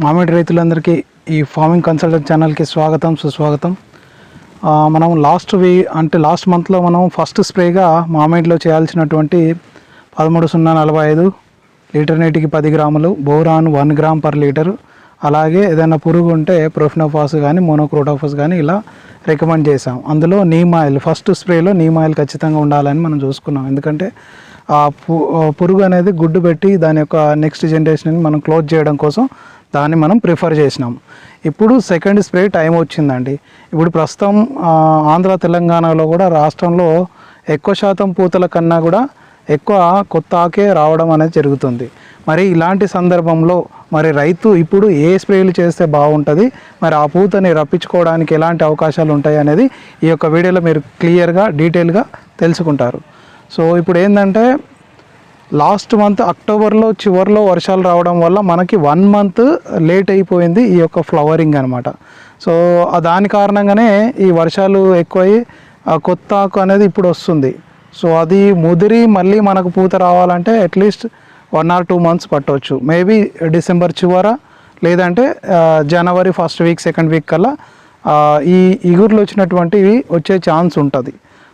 మామిడి రైతులందరికీ ఈ ఫార్మింగ్ కన్సల్టెంట్ ఛానల్కి స్వాగతం సుస్వాగతం. మనం లాస్ట్ వీ అంటే లాస్ట్ మంత్లో మనం ఫస్ట్ స్ప్రేగా మామిడిలో చేయాల్సినటువంటి పదమూడు సున్నా నలభై ఐదు లీటర్ నీటికి పది గ్రాములు boron one gram per litre. అలాగే ఏదైనా పురుగు ఉంటే ప్రొఫినోఫాస్ కానీ మోనోక్రోటోఫాస్ కానీ ఇలా రికమెండ్ చేసాం అందులో నీమ్ ఆయిల్ ఫస్ట్ స్ప్రేలో నీమ్ ఆయిల్ ఖచ్చితంగా ఉండాలని మనం చూసుకున్నాం. ఎందుకంటే ఆ పు- పురుగు అనేది గుడ్డు పెట్టి దాని యొక్క నెక్స్ట్ జనరేషన్ని మనం క్లోజ్ చేయడం కోసం దాన్ని మనం ప్రిఫర్ చేసినాం. ఇప్పుడు సెకండ్ స్ప్రే టైం వచ్చిందండి. ఇప్పుడు ప్రస్తుతం ఆంధ్ర తెలంగాణలో కూడా రాష్ట్రంలో ఎక్కువ శాతం పూతల కన్నా కూడా ఎక్కువ కొత్త ఆకే రావడం అనేది జరుగుతుంది. మరి ఇలాంటి సందర్భంలో మరి రైతు ఇప్పుడు ఏ స్ప్రేలు చేస్తే బాగుంటుంది? మరి ఆ పూతని రప్పించుకోవడానికి ఎలాంటి అవకాశాలు ఉంటాయి అనేది ఈ యొక్క వీడియోలో మీరు క్లియర్గా డీటెయిల్గా తెలుసుకుంటారు. సో ఇప్పుడు ఏంటంటే లాస్ట్ మంత్ అక్టోబర్లో చివరిలో వర్షాలు రావడం వల్ల మనకి వన్ మంత్ లేట్ అయిపోయింది ఈ యొక్క ఫ్లవరింగ్ అనమాట సో దాని కారణంగానే ఈ వర్షాలు ఎక్కువై కొత్త ఆకు అనేది ఇప్పుడు వస్తుంది. సో అది ముదిరి మళ్ళీ మనకు పూత రావాలంటే at least one or two months పట్టవచ్చు. మేబీ డిసెంబర్ చివర లేదంటే జనవరి ఫస్ట్ వీక్ సెకండ్ వీక్ కల్లా ఈ ఇగుర్లు వచ్చినటువంటివి వచ్చే ఛాన్స్ ఉంటుంది.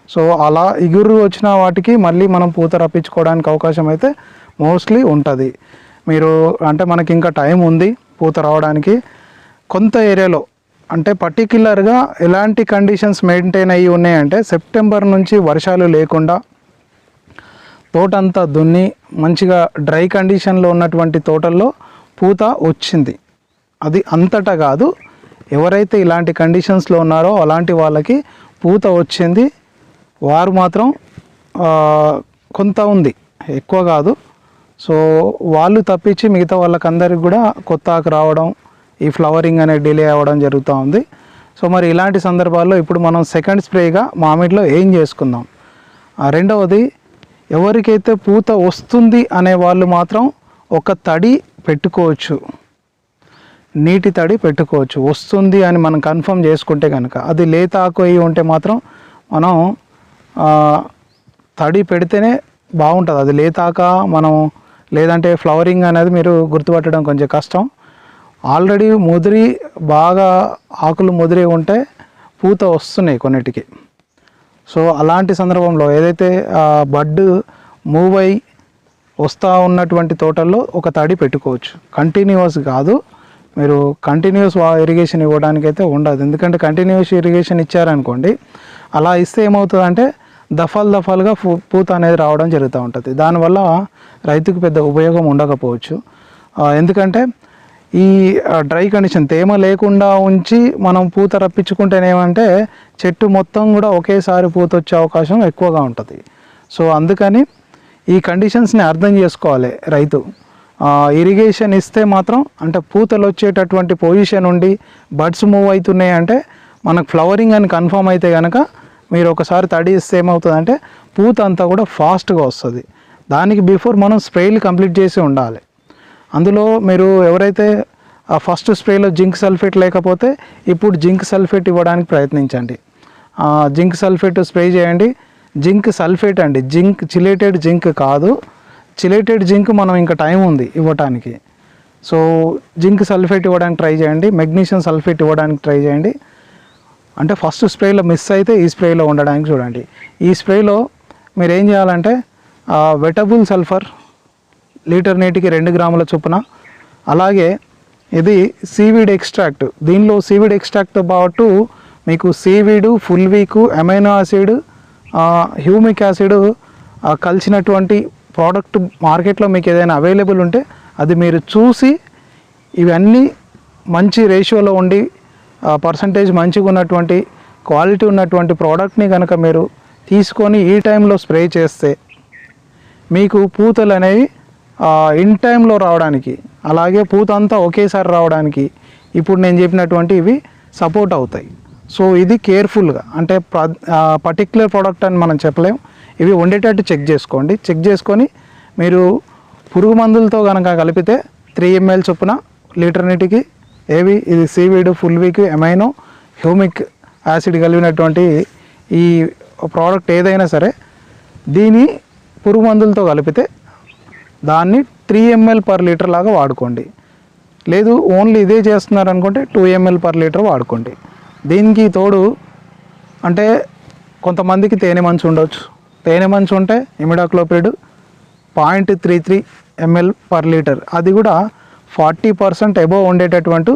సో అలా ఇగురు వచ్చిన వాటికి మళ్ళీ మనం పూత రప్పించుకోవడానికి అవకాశం అయితే మోస్ట్లీ ఉంటుంది. మీరు అంటే మనకి ఇంకా టైం ఉంది పూత రావడానికి. కొంత ఏరియాలో అంటే పర్టిక్యులర్గా ఎలాంటి కండిషన్స్ మెయింటైన్ అయ్యి ఉన్నాయంటే సెప్టెంబర్ నుంచి వర్షాలు లేకుండా తోట అంతా దున్ని మంచిగా డ్రై కండిషన్లో ఉన్నటువంటి తోటల్లో పూత వచ్చింది. అది అంతటా కాదు ఎవరైతే ఇలాంటి కండిషన్స్లో ఉన్నారో అలాంటి వాళ్ళకి పూత వచ్చింది. వారు మాత్రం కొంత ఉంది ఎక్కువ కాదు. సో వాళ్ళు తప్పించి మిగతా వాళ్ళకందరికి కూడా కొత్త ఆకు రావడం ఈ ఫ్లవరింగ్ అనేది డిలే అవ్వడం జరుగుతూ ఉంది. సో మరి ఇలాంటి సందర్భాల్లో ఇప్పుడు మనం సెకండ్ స్ప్రేగా మామిడిలో ఏం చేసుకుందాం? ఆ రెండవది ఎవరికైతే పూత వస్తుంది అనే వాళ్ళు మాత్రం ఒక తడి పెట్టుకోవచ్చు. నీటి తడి పెట్టుకోవచ్చు. వస్తుంది అని మనం కన్ఫర్మ్ చేసుకుంటే కనుక అది లేత ఆకు అయి ఉంటే మాత్రం మనం తడి పెడితేనే బాగుంటుంది. అది లేతాక మనం లేదంటే ఫ్లవరింగ్ అనేది మీరు గుర్తుపట్టడం కొంచెం కష్టం. ఆల్రెడీ ముదిరి బాగా ఆకులు ముదిరి ఉంటే పూత వస్తున్నాయి కొన్నిటికి. సో అలాంటి సందర్భంలో ఏదైతే బడ్ మూవ్ అయి వస్తూ ఉన్నటువంటి తోటల్లో ఒక తడి పెట్టుకోవచ్చు. కంటిన్యూస్ కాదు. మీరు కంటిన్యూస్ ఇరిగేషన్ ఇవ్వడానికి అయితే ఉండదు. ఎందుకంటే కంటిన్యూస్ ఇరిగేషన్ ఇచ్చారనుకోండి అలా ఇస్తే ఏమవుతుందంటే దఫాలు దఫాలుగా పూ- పూత అనేది రావడం జరుగుతూ ఉంటుంది. దానివల్ల రైతుకు పెద్ద ఉపయోగం ఉండకపోవచ్చు. ఎందుకంటే ఈ డ్రై కండిషన్ తేమ లేకుండా ఉంచి మనం పూత రప్పించుకుంటేనేమంటే చెట్టు మొత్తం కూడా ఒకేసారి పూత వచ్చే అవకాశం ఎక్కువగా ఉంటుంది. సో అందుకని ఈ కండిషన్స్ని అర్థం చేసుకోవాలి రైతు. ఇరిగేషన్ ఇస్తే మాత్రం అంటే పూతలు వచ్చేటటువంటి పొజిషన్ ఉండి బడ్స్ మూవ్ అవుతున్నాయి అంటే మనకు ఫ్లవరింగ్ అని కన్ఫర్మ్ అయితే కనుక మీరు ఒకసారి తడిస్తే ఏమవుతుందంటే పూత అంతా కూడా ఫాస్ట్గా వస్తుంది. దానికి బిఫోర్ మనం స్ప్రేలు కంప్లీట్ చేసి ఉండాలి. అందులో మీరు ఎవరైతే ఆ ఫస్ట్ స్ప్రేలో జింక్ సల్ఫేట్ లేకపోతే ఇప్పుడు జింక్ సల్ఫేట్ ఇవ్వడానికి ప్రయత్నించండి. జింక్ సల్ఫేట్ స్ప్రే చేయండి. జింక్ సల్ఫేట్ అండి జింక్ చిలేటెడ్ జింక్ కాదు. చిలేటెడ్ జింక్ మనం ఇంకా టైం ఉంది ఇవ్వటానికి. సో జింక్ సల్ఫేట్ ఇవ్వడానికి ట్రై చేయండి. మెగ్నీషియం సల్ఫేట్ ఇవ్వడానికి ట్రై చేయండి. అంటే ఫస్ట్ స్ప్రేలో మిస్ అయితే ఈ స్ప్రేలో ఉండడానికి చూడండి. ఈ స్ప్రేలో మీరు ఏం చేయాలంటే వెటబుల్ సల్ఫర్ లీటర్ నీటికి రెండు గ్రాముల చొప్పున అలాగే ఇది సీవీడ్ ఎక్స్ట్రాక్ట్. దీనిలో సీవీడ్ ఎక్స్ట్రాక్ట్తో పాటు మీకు seaweed fulvic amino acid humic acid కలిసినటువంటి ప్రోడక్ట్ మార్కెట్లో మీకు ఏదైనా అవైలబుల్ ఉంటే అది మీరు చూసి ఇవన్నీ మంచి రేషియోలో ఉండి పర్సంటేజ్ మంచిగా ఉన్నటువంటి క్వాలిటీ ఉన్నటువంటి ప్రోడక్ట్ని కనుక మీరు తీసుకొని ఈ టైంలో స్ప్రే చేస్తే మీకు పూతలు అనేవి ఇన్ టైంలో రావడానికి అలాగే పూత అంతా ఒకేసారి రావడానికి ఇప్పుడు నేను చెప్పినటువంటి ఇవి సపోర్ట్ అవుతాయి. సో ఇది కేర్ఫుల్గా అంటే పర్టిక్యులర్ ప్రోడక్ట్ అని మనం చెప్పలేం. ఇవి ఉండేటట్టు చెక్ చేసుకోండి. చెక్ చేసుకొని మీరు పురుగు మందులతో కనుక కలిపితే త్రీ ఎంఎల్ చొప్పున లీటర్ నీటికి ఏవి? ఇది seaweed fulvic amino humic acid కలిగినటువంటి ఈ ప్రోడక్ట్ ఏదైనా సరే దీని పురుగు మందులతో కలిపితే దాన్ని త్రీ ఎంఎల్ పర్ లీటర్ లాగా వాడుకోండి. లేదు ఓన్లీ ఇదే చేస్తున్నారు అనుకుంటే టూ ఎంఎల్ పర్ లీటర్ వాడుకోండి. దీనికి తోడు అంటే కొంతమందికి తేనె మంచు ఉండొచ్చు. తేనె మంచు ఉంటే imidacloprid point three three ML per litre. అది కూడా ఫార్టీ పర్సెంట్ అబోవ్ ఉండేటటువంటి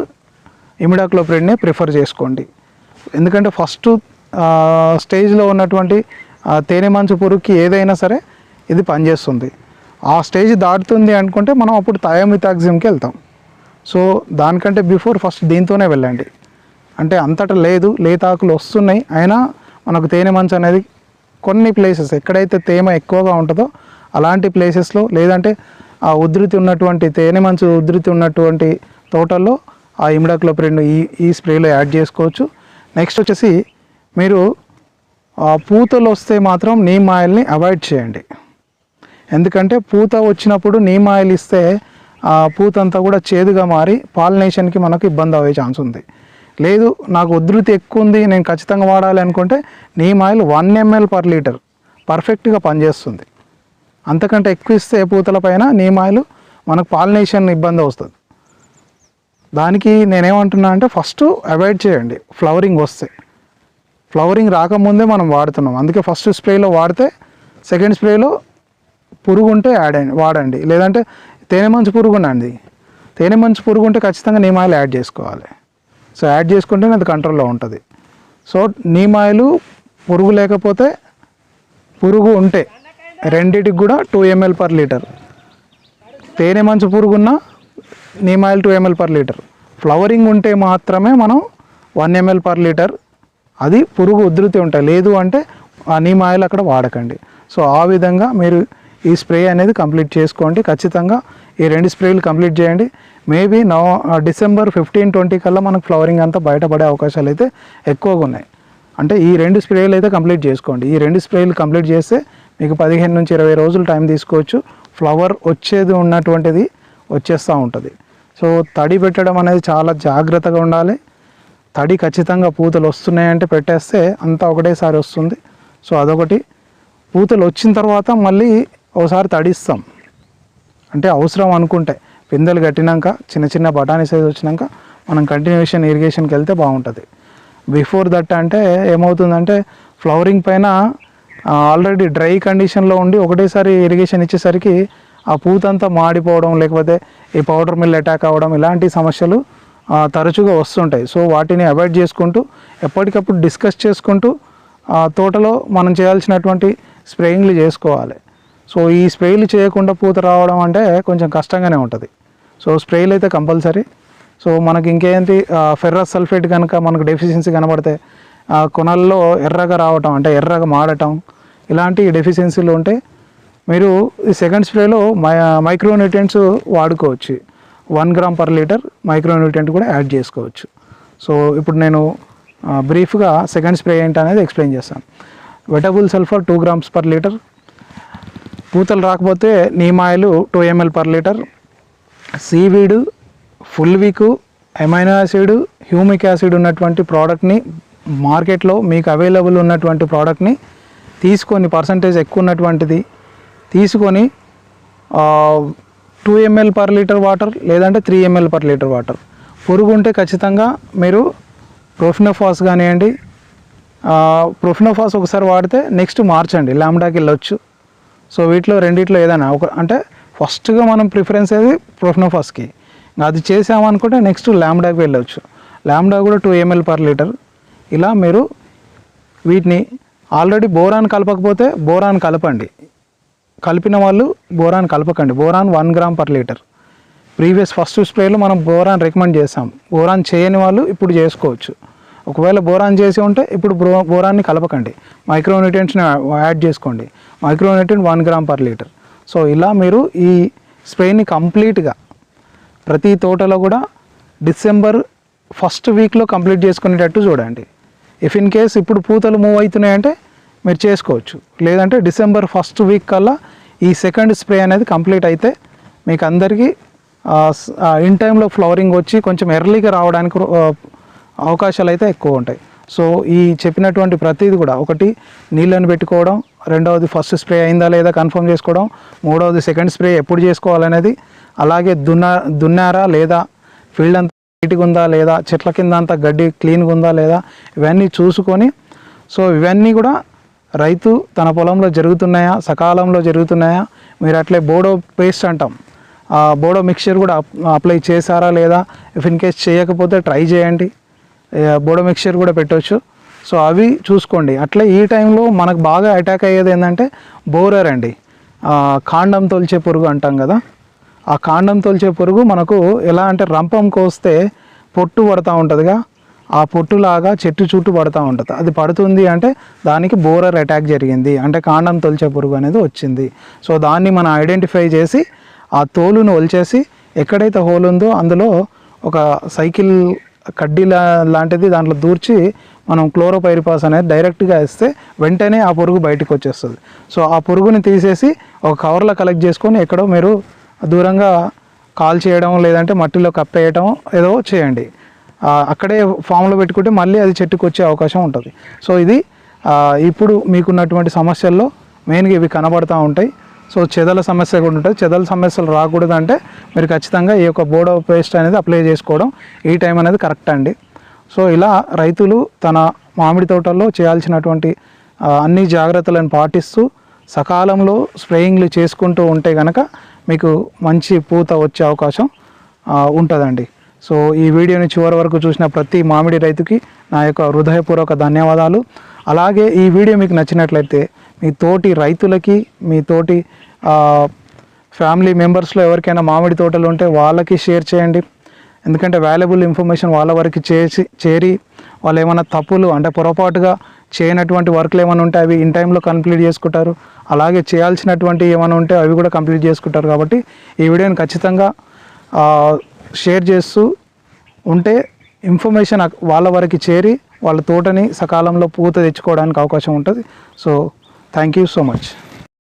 ఇమిడాక్లోప్రిడ్నే ప్రిఫర్ చేసుకోండి. ఎందుకంటే ఫస్ట్ స్టేజ్లో ఉన్నటువంటి తేనె మంచు పురుగుకి ఏదైనా సరే ఇది పనిచేస్తుంది. ఆ స్టేజ్ దాటుతుంది అనుకుంటే మనం అప్పుడు థయోమితాక్సిమ్కి వెళ్తాం. సో దానికంటే బిఫోర్ ఫస్ట్ దీంతోనే వెళ్ళండి. అంటే అంతటా లేదు లేతాకులు వస్తున్నాయి. అయినా మనకు తేనె మంచు అనేది కొన్ని ప్లేసెస్ ఎక్కడైతే తేమ ఎక్కువగా ఉంటుందో అలాంటి ప్లేసెస్లో లేదంటే ఆ ఉధృతి ఉన్నటువంటి తేనె మంచు ఉధృతి ఉన్నటువంటి తోటల్లో ఆ ఇమిడాక్లోప్రిన్ ఈ ఈ స్ప్రేలో యాడ్ చేసుకోవచ్చు. నెక్స్ట్ వచ్చేసి మీరు ఆ పూతలు వస్తే మాత్రం నీమ్ ఆయిల్ని అవాయిడ్ చేయండి. ఎందుకంటే పూత వచ్చినప్పుడు నీమ్ ఆయిల్ ఇస్తే ఆ పూత అంతా కూడా చేదుగా మారి పాలినేషన్కి మనకు ఇబ్బంది అయ్యే ఛాన్స్ ఉంది. లేదు నాకు ఉధృతి ఎక్కువ ఉంది నేను ఖచ్చితంగా వాడాలి అనుకుంటే neem oil one ML per litre పర్ఫెక్ట్గా పనిచేస్తుంది. అంతకంటే ఎక్కువ ఇస్తే పూతల పైన నీమ్ ఆయిల్ మనకు పాలినేషన్ ఇబ్బంది వస్తుంది దానికి నేనేమంటున్నా అంటే ఫస్ట్ అవాయిడ్ చేయండి. ఫ్లవరింగ్ వస్తే. ఫ్లవరింగ్ రాకముందే మనం వాడుతున్నాం. అందుకే ఫస్ట్ స్ప్రేలో వాడితే సెకండ్ స్ప్రేలో పురుగు ఉంటే యాడ్ వాడండి. లేదంటే తేనె మంచు పురుగు ఉండండి తేనె మంచు పురుగు ఉంటే ఖచ్చితంగా నీమాయిలు యాడ్ చేసుకోవాలి. సో యాడ్ చేసుకుంటేనే అది కంట్రోల్లో ఉంటుంది. సో నీమాయిలు పురుగు లేకపోతే పురుగు ఉంటే రెండిటికి కూడా టూ ఎంఎల్ పర్ లీటర్ తేనె మంచు పురుగున్న neem oil two ML per litre flowering ఉంటే మాత్రమే మనం వన్ ఎంఎల్ పర్ లీటర్ అది పురుగు ఉధృతి ఉంటాయి. లేదు అంటే ఆ నీమ్ ఆయిల్ అక్కడ వాడకండి. సో ఆ విధంగా మీరు ఈ స్ప్రే అనేది కంప్లీట్ చేసుకోండి. ఖచ్చితంగా ఈ రెండు స్ప్రేలు కంప్లీట్ చేయండి. మేబీ నవ డిసెంబర్ ఫిఫ్టీన్ ట్వంటీ కల్లా మనకు ఫ్లవరింగ్ అంతా బయటపడే అవకాశాలు అయితే ఎక్కువగా ఉన్నాయి. అంటే ఈ రెండు స్ప్రేలు అయితే కంప్లీట్ చేసుకోండి. ఈ రెండు స్ప్రేలు కంప్లీట్ చేస్తే మీకు పదిహేను నుంచి ఇరవై రోజులు టైం తీసుకోవచ్చు. ఫ్లవర్ వచ్చేది ఉన్నటువంటిది వచ్చేస్తూ ఉంటుంది. సో తడి పెట్టడం అనేది చాలా జాగ్రత్తగా ఉండాలి. తడి ఖచ్చితంగా పూతలు వస్తున్నాయంటే పెట్టేస్తే అంతా ఒకటేసారి వస్తుంది. సో అదొకటి. పూతలు వచ్చిన తర్వాత మళ్ళీ ఒకసారి తడిస్తాం. అంటే అవసరం అనుకుంటే. పిందెలు కట్టినాక చిన్న చిన్న బఠానీ సైజ్ వచ్చినాక మనం కంటిన్యూషన్ ఇరిగేషన్కి వెళ్తే బాగుంటుంది. బిఫోర్ దట్ అంటే ఏమవుతుందంటే ఫ్లవరింగ్ పైన ఆల్రెడీ డ్రై కండిషన్లో ఉండి ఒకటేసారి ఇరిగేషన్ ఇచ్చేసరికి ఆ పూతంతా మాడిపోవడం లేకపోతే ఈ పౌడర్ మిల్ అటాక్ అవ్వడం ఇలాంటి సమస్యలు తరచుగా వస్తుంటాయి. సో వాటిని అవాయిడ్ చేసుకుంటూ ఎప్పటికప్పుడు డిస్కస్ చేసుకుంటూ తోటలో మనం చేయాల్సినటువంటి స్ప్రేయింగ్లు చేసుకోవాలి. సో ఈ స్ప్రేలు చేయకుండా పూత రావడం అంటే కొంచెం కష్టంగానే ఉంటుంది. సో స్ప్రేలు అయితే కంపల్సరీ. సో మనకి ఇంకేంటి ఫెర్రస్ సల్ఫేట్ కనుక మనకు డెఫిషియన్సీ కనబడితే కొనల్లో ఎర్రగా రావటం అంటే ఎర్రగా మాడటం ఇలాంటి డెఫిషియన్సీలు ఉంటే మీరు ఈ సెకండ్ స్ప్రేలో మై మైక్రోన్యూట్రియంట్స్ వాడుకోవచ్చు. One gram per litre micronutrient కూడా యాడ్ చేసుకోవచ్చు. సో ఇప్పుడు నేను బ్రీఫ్గా సెకండ్ స్ప్రే ఏంటి అనేది ఎక్స్ప్లెయిన్ చేస్తాను. Wettable sulphur two grams per litre పూతలు రాకపోతే neem oil two ML per litre seaweed fulvic amino acid humic acid ఉన్నటువంటి ప్రోడక్ట్ని మార్కెట్లో మీకు అవైలబుల్ ఉన్నటువంటి ప్రోడక్ట్ని తీసుకొని పర్సంటేజ్ ఎక్కువ ఉన్నటువంటిది తీసుకొని two ML per litre water లేదంటే three ML per litre water. పురుగు ఉంటే ఖచ్చితంగా మీరు ప్రొఫినోఫాస్ కానివ్వండి ప్రొఫినోఫాస్ ఒకసారి వాడితే నెక్స్ట్ మార్చండి లామ్డాకి వెళ్ళొచ్చు. సో వీటిలో రెండిట్లో ఏదైనా ఒక అంటే ఫస్ట్గా మనం ప్రిఫరెన్స్ ఏది? ప్రొఫినోఫాస్కి. అది చేసామనుకుంటే నెక్స్ట్ ల్యాండాకి వెళ్ళొచ్చు. ల్యాండా కూడా టూ ఎంఎల్ పర్ లీటర్. ఇలా మీరు వీటిని ఆల్రెడీ బోరాన్ కలపకపోతే బోరాన్ కలపండి. కలిపిన వాళ్ళు boron కలపకండి. Boron one gram per litre. Previous first స్ప్రేలో మనం బోరాన్ రికమెండ్ చేస్తాం బోరాన్ చేయని వాళ్ళు ఇప్పుడు చేసుకోవచ్చు. ఒకవేళ బోరాన్ చేసి ఉంటే ఇప్పుడు బ్రో బోరాన్ని కలపకండి. మైక్రోన్యూట్రియంట్స్ని యాడ్ చేసుకోండి. Micronutrient one gram per litre. So ఇలా మీరు ఈ స్ప్రేని కంప్లీట్గా ప్రతి తోటలో కూడా డిసెంబర్ ఫస్ట్ వీక్లో కంప్లీట్ చేసుకునేటట్టు చూడండి. ఇఫ్ ఇన్ కేస్ ఇప్పుడు పూతలు మూవ్ అవుతున్నాయంటే మీరు చేసుకోవచ్చు. లేదంటే డిసెంబర్ ఫస్ట్ వీక్ కల్లా ఈ సెకండ్ స్ప్రే అనేది కంప్లీట్ అయితే మీకు అందరికీ ఇన్ టైంలో ఫ్లవరింగ్ వచ్చి కొంచెం ఎర్లీగా రావడానికి అవకాశాలు అయితే ఎక్కువ ఉంటాయి. సో ఈ చెప్పినటువంటి ప్రతిది కూడా ఒకటి నీళ్ళని పెట్టుకోవడం రెండవది ఫస్ట్ స్ప్రే అయిందా లేదా కన్ఫర్మ్ చేసుకోవడం మూడవది సెకండ్ స్ప్రే ఎప్పుడు చేసుకోవాలనేది అలాగే దున్న దున్నారా లేదా ఫీల్డ్ అంతా నీట్గా ఉందా లేదా? చెట్ల కింద అంతా గడ్డి క్లీన్గా ఉందా లేదా? ఇవన్నీ చూసుకొని సో ఇవన్నీ కూడా రైతు తన పొలంలో జరుగుతున్నాయా? సకాలంలో జరుగుతున్నాయా? మీరు అట్లే బోడో పేస్ట్ అంటాం. ఆ బోడో మిక్చర్ కూడా అప్లై చేశారా లేదా? ఇఫ్ ఇన్ కేస్ చేయకపోతే ట్రై చేయండి. బోడో మిక్చర్ కూడా పెట్టవచ్చు సో అవి చూసుకోండి. అట్లే ఈ టైంలో మనకు బాగా అటాక్ అయ్యేది ఏంటంటే బోరర్ అండి. కాండం తొలిచే పురుగు అంటాం కదా. ఆ కాండం తొలిచే పురుగు మనకు ఎలా అంటే రంపం కోస్తే పొట్టు పడుతూ ఉంటుందిగా. ఆ పొట్టులాగా చెట్టు చుట్టూ పడుతూ ఉంటుంది. అది పడుతుంది అంటే దానికి బోరర్ అటాక్ జరిగింది. అంటే కాండం తొలిచే పురుగు అనేది వచ్చింది. సో దాన్ని మనం ఐడెంటిఫై చేసి ఆ తోలును ఒలిచేసి ఎక్కడైతే హోల్ ఉందో అందులో ఒక సైకిల్ కడ్డీలా లాంటిది దాంట్లో దూర్చి మనం క్లోరోపైరిపాస్ అనేది డైరెక్ట్గా వేస్తే వెంటనే ఆ పురుగు బయటకు వచ్చేస్తుంది. సో ఆ పురుగుని తీసేసి ఒక కవర్లో కలెక్ట్ చేసుకొని ఎక్కడో మీరు దూరంగా కాల్ చేయడం లేదంటే మట్టిలో కప్పేయడం ఏదో చేయండి. అక్కడే ఫామ్లో పెట్టుకుంటే మళ్ళీ అది చెట్టుకు వచ్చే అవకాశం ఉంటుంది. సో ఇది ఇప్పుడు మీకున్నటువంటి సమస్యల్లో మెయిన్గా ఇవి కనబడుతూ ఉంటాయి. సో చెదల సమస్య కూడా ఉంటుంది. చెదల సమస్యలు రాకూడదు అంటే మీరు ఖచ్చితంగా ఈ యొక్క బోడో పేస్ట్ అనేది అప్లై చేసుకోవడం ఈ టైం అనేది కరెక్ట్ అండి. సో ఇలా రైతులు తన మామిడి తోటల్లో చేయాల్సినటువంటి అన్ని జాగ్రత్తలను పాటిస్తూ సకాలంలో స్ప్రేయింగ్లు చేసుకుంటూ ఉంటే కనుక మీకు మంచి పూత వచ్చే అవకాశం ఉంటుందండి. సో ఈ వీడియోని చివరి వరకు చూసిన ప్రతి మామిడి రైతుకి నా యొక్క హృదయపూర్వక ధన్యవాదాలు. అలాగే ఈ వీడియో మీకు నచ్చినట్లయితే మీ తోటి రైతులకి మీ తోటి ఫ్యామిలీ మెంబర్స్లో ఎవరికైనా మామిడి తోటలు ఉంటే వాళ్ళకి షేర్ చేయండి. ఎందుకంటే వాల్యుబుల్ ఇన్ఫర్మేషన్ వాళ్ళ వరకు చేసి చేరి వాళ్ళు ఏమైనా తప్పులు అంటే పొరపాటుగా చేయనటువంటి వర్క్లు ఏమైనా ఉంటే అవి ఇన్ టైంలో కంప్లీట్ చేసుకుంటారు. అలాగే చేయాల్సినటువంటి ఏమైనా ఉంటే అవి కూడా కంప్లీట్ చేసుకుంటారు కాబట్టి ఈ వీడియోని ఖచ్చితంగా షేర్ చేస్తూ ఉంటే ఇన్ఫర్మేషన్ వాళ్ళ వరకు చేరి వాళ్ళ తోటని సకాలంలో పూత తెచ్చుకోవడానికి అవకాశం ఉంటుంది. So thank you so much.